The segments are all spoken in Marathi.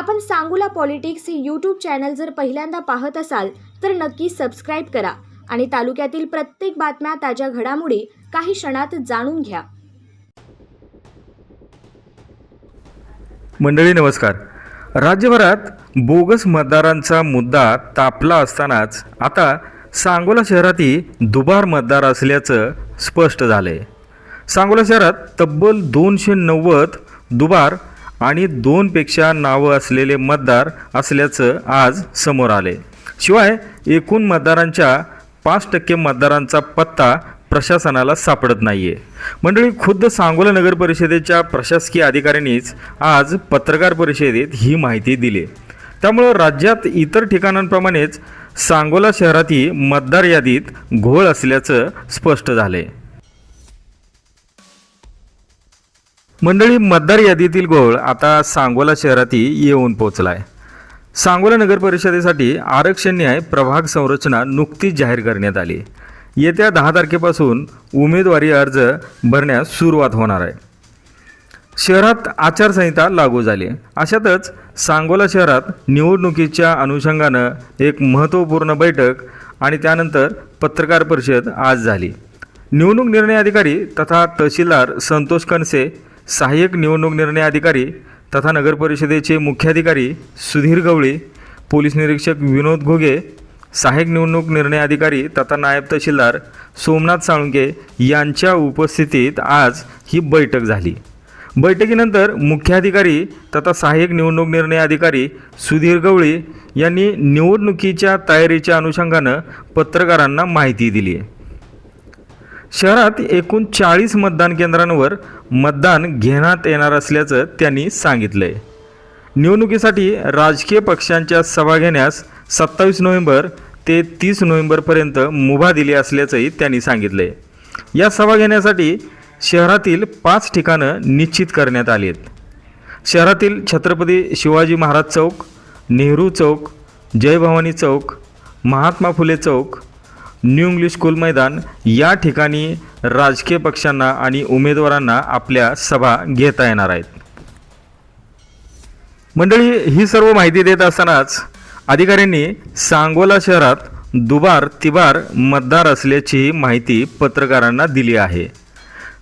आपण सांगूला पॉलिटिक्स हे यूट्यूब चॅनल जर पहिल्यांदा पाहत असाल तर नक्की सबस्क्राईब करा आणि तालुक्यातील प्रत्येक बातम्या ताज्या घडामोडी काही क्षणात जाणून घ्या. मंडळी नमस्कार. राज्यभरात बोगस मतदारांचा मुद्दा तापला असतानाच आता सांगोला शहरातही दुबार मतदार असल्याचं स्पष्ट झालंय. सांगोला शहरात तब्बल दोनशे नव्वद दुबार आणि दोनपेक्षा नावं असलेले मतदार असल्याचं आज समोर आले. शिवाय एकूण मतदारांच्या पाच टक्के मतदारांचा पत्ता प्रशासनाला सापडत नाही आहे मंडळी खुद्द सांगोला नगर परिषदेच्या प्रशासकीय अधिकाऱ्यांनीच आज पत्रकार परिषदेत ही माहिती दिली. त्यामुळं राज्यात इतर ठिकाणांप्रमाणेच सांगोला शहरातही मतदार यादीत घोळ असल्याचं स्पष्ट झालंय. मंडळी मतदार यादीतील घोळ आता सांगोला शहरातही येऊन पोचलाय. सांगोला नगर परिषदेसाठी आरक्षण न्याय प्रभाग संरचना नुकतीच जाहीर करण्यात आली. येत्या दहा तारखेपासून उमेदवारी अर्ज भरण्यास सुरुवात होणार आहे. शहरात आचारसंहिता लागू झाली. अशातच सांगोला शहरात निवडणुकीच्या अनुषंगानं एक महत्त्वपूर्ण बैठक आणि त्यानंतर पत्रकार परिषद आज झाली. निवडणूक निर्णय अधिकारी तथा तहसीलदार संतोष कनसे सहाय्यक निवडणूक निर्णय अधिकारी तथा नगरपरिषदेचे मुख्याधिकारी सुधीर गवळी पोलीस निरीक्षक विनोद घोगे सहाय्यक निवडणूक निर्णय अधिकारी तथा नायब तहसीलदार सोमनाथ साळुंके यांच्या उपस्थितीत आज ही बैठक झाली. बैठकीनंतर मुख्याधिकारी तथा सहाय्यक निवडणूक निर्णय अधिकारी सुधीर गवळी यांनी निवडणुकीच्या तयारीच्या अनुषंगानं पत्रकारांना माहिती दिली. आहे शहरात एकूण चाळीस मतदान केंद्रांवर मतदान घेण्यात येणार असल्याचं त्यांनी सांगितलं आहे निवडणुकीसाठी राजकीय पक्षांच्या सभा घेण्यास सत्तावीस नोव्हेंबर ते तीस नोव्हेंबरपर्यंत मुभा दिली असल्याचंही त्यांनी सांगितलं आहे या सभा घेण्यासाठी शहरातील पाच ठिकाणं निश्चित करण्यात आली आहेत शहरातील Chhatrapati Shivaji Maharaj Chowk Nehru Chowk Jai Bhavani Chowk Mahatma Phule Chowk new English school मैदान या ठिकाणी राजकीय पक्षांना आणि उमेदवारांना आपल्या सभा घेता येणार आहेत. मंडळी ही सर्व माहिती देत असतानाच अधिकाऱ्यांनी सांगोला शहरात दुबार तिबार मतदार असल्याचीही माहिती पत्रकारांना दिली आहे.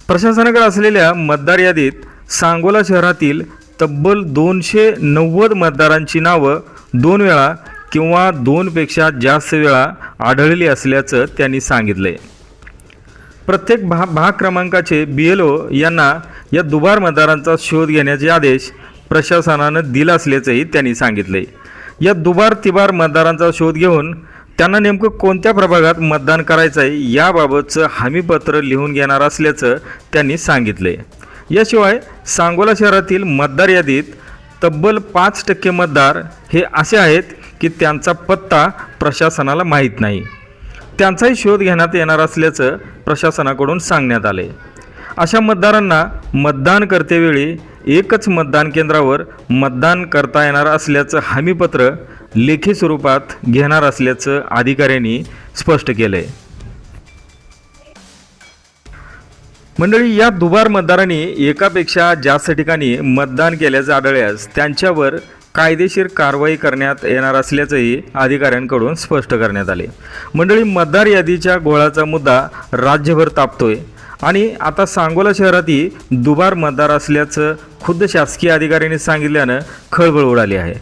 प्रशासनाकडे असलेल्या मतदार यादीत सांगोला शहरातील तब्बल दोनशे नव्वद मतदारांची नावं दोन वेळा किंवा दोनपेक्षा जास्त वेळा आढळली असल्याचं त्यांनी सांगितलंय. प्रत्येक भा भाग क्रमांकाचे बी एल ओ यांना या दुबार मतदारांचा शोध घेण्याचे आदेश प्रशासनानं दिला असल्याचंही त्यांनी सांगितले या दुबार तिबार मतदारांचा शोध घेऊन त्यांना नेमकं कोणत्या प्रभागात मतदान करायचं आहे याबाबतचं हमीपत्र लिहून घेणार असल्याचं त्यांनी सांगितले याशिवाय सांगोला शहरातील मतदार यादीत तब्बल पाच टक्के मतदार हे असे आहेत की त्यांचा पत्ता प्रशासनाला माहीत नाही. त्यांचाही शोध घेण्यात येणार असल्याचं प्रशासनाकडून सांगण्यात आले. अशा मतदारांना मतदान करतेवेळी एकच मतदान केंद्रावर मतदान करता येणार असल्याचं हमीपत्र लेखी स्वरूपात घेणार असल्याचं अधिकाऱ्यांनी स्पष्ट केलं आहे मंडळी या दुबार मतदारांनी एकापेक्षा जास्त ठिकाणी मतदान केल्याचं आढळल्यास त्यांच्यावर कायदेशीर कारवाई करण्यात येणार असल्याचंही अधिकाऱ्यांकडून स्पष्ट करण्यात आले. मंडळी मतदार यादीच्या गोळाचा मुद्दा राज्यभर तापतोय आणि आता सांगोला शहरातही दुबार मतदार असल्याचं खुद्द शासकीय अधिकाऱ्यांनी सांगितल्यानं खळबळ उडाली आहे.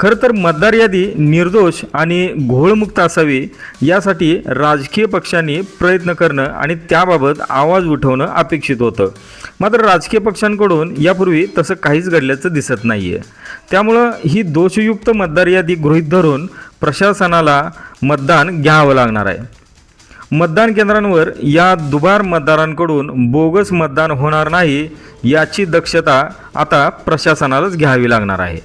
खरं तर मतदार यादी निर्दोष आणि घोळमुक्त असावी यासाठी राजकीय पक्षांनी प्रयत्न करणं आणि त्याबाबत आवाज उठवणं अपेक्षित होतं. मात्र राजकीय पक्षांकडून यापूर्वी तसं काहीच घडल्याचं दिसत नाही आहे त्यामुळं ही दोषयुक्त मतदार यादी गृहीत धरून प्रशासनाला मतदान घ्यावं लागणार आहे. मतदान केंद्रांवर या दुबार मतदारांकडून बोगस मतदान होणार नाही याची दक्षता आता प्रशासनालाच घ्यावी लागणार आहे.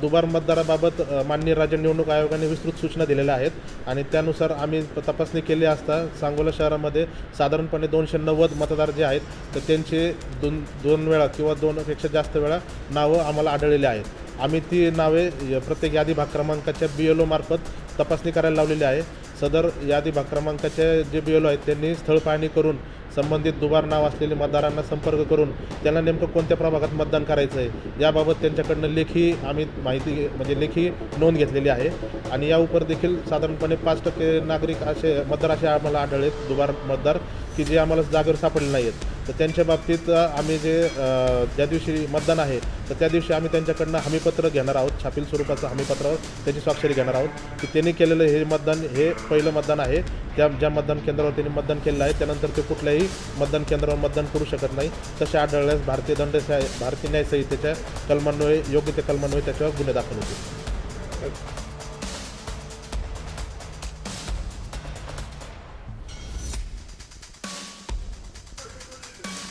दुबार मतदाराबाबत माननीय राज्य निवडणूक आयोगाने विस्तृत सूचना दिलेल्या आहेत आणि त्यानुसार आम्ही तपासणी केली असता सांगोला शहरामध्ये साधारणपणे दोनशे नव्वद मतदार जे आहेत तर त्यांचे दोन दोन वेळा किंवा दोनपेक्षा जास्त वेळा नावं आम्हाला आढळलेली आहेत. आम्ही ती नावे य- प्रत्येक यादी भाग क्रमांकाच्या बी एल ओमार्फत तपासणी करायला लावलेली आहे. सदर यादी भाग क्रमांकाचे जे बी एल आहेत त्यांनी स्थळ पाहणी करून संबंधित दुबार नाव असलेले मतदारांना संपर्क करून त्यांना नेमकं कोणत्या प्रभागात मतदान करायचं आहे याबाबत त्यांच्याकडनं लेखी आम्ही माहिती घे- म्हणजे लेखी नोंद घेतलेली आहे. आणि या उपर देखील साधारणपणे पाच टक्के नागरिक असे मतदार असे आम्हाला आढळलेत दुबार मतदार की जे आम्हाला जागेवर सापडले नाही आहेत तर त्यांच्या बाबतीत आम्ही जे ज्या दिवशी मतदान आहे तर त्या दिवशी आम्ही त्यांच्याकडनं हमीपत्र घेणार आहोत. छापील स्वरूपाचं हमीपत्रावर त्याची स्वाक्षरी घेणार आहोत. की त्यांनी केलेलं हे मतदान हे पहिलं मतदान आहे. त्या ज्या मतदान केंद्रावर त्यांनी मतदान केलेलं आहे त्यानंतर ते कुठल्याही मतदान केंद्रावर मतदान करू शकत नाही. तसे आढळल्यास भारतीय दंड भारतीय न्यायसंहितेच्या कलमान्वये योग्य ते कलमान्वये त्याच्यावर गुन्हे दाखल होतील.